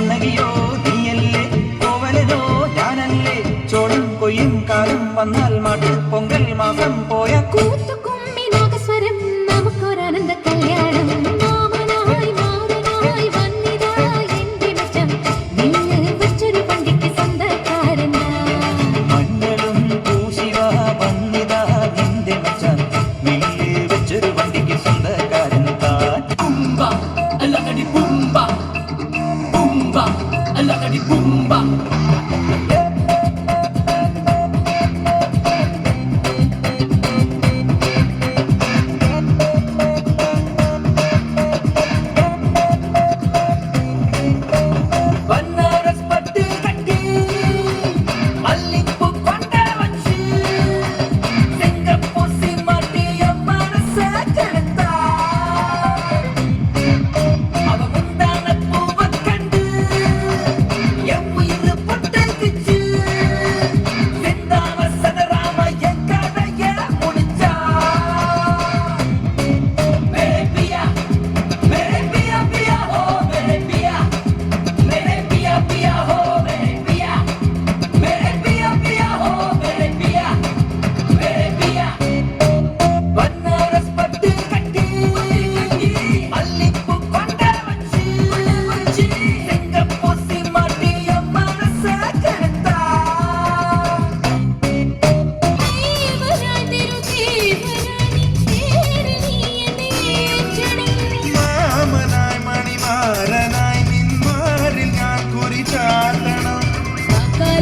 വന്നകിയോ നീയല്ലേ? കോവലരോ ഞാനല്ലേ? ചോളം കൊയ്യും കാലം വന്നാൽ മാട്ടിൽ പൊങ്കൽ മാസം പോയ കൂത്തുക്കും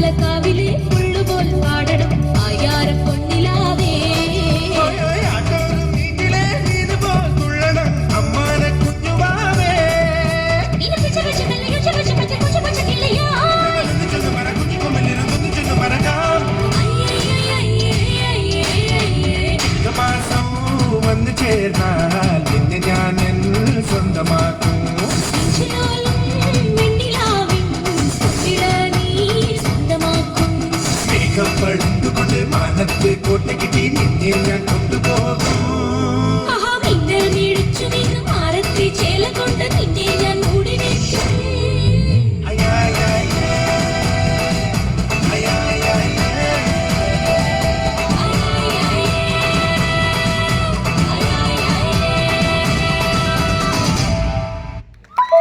கலக்காவிலே Yeah, come to go through.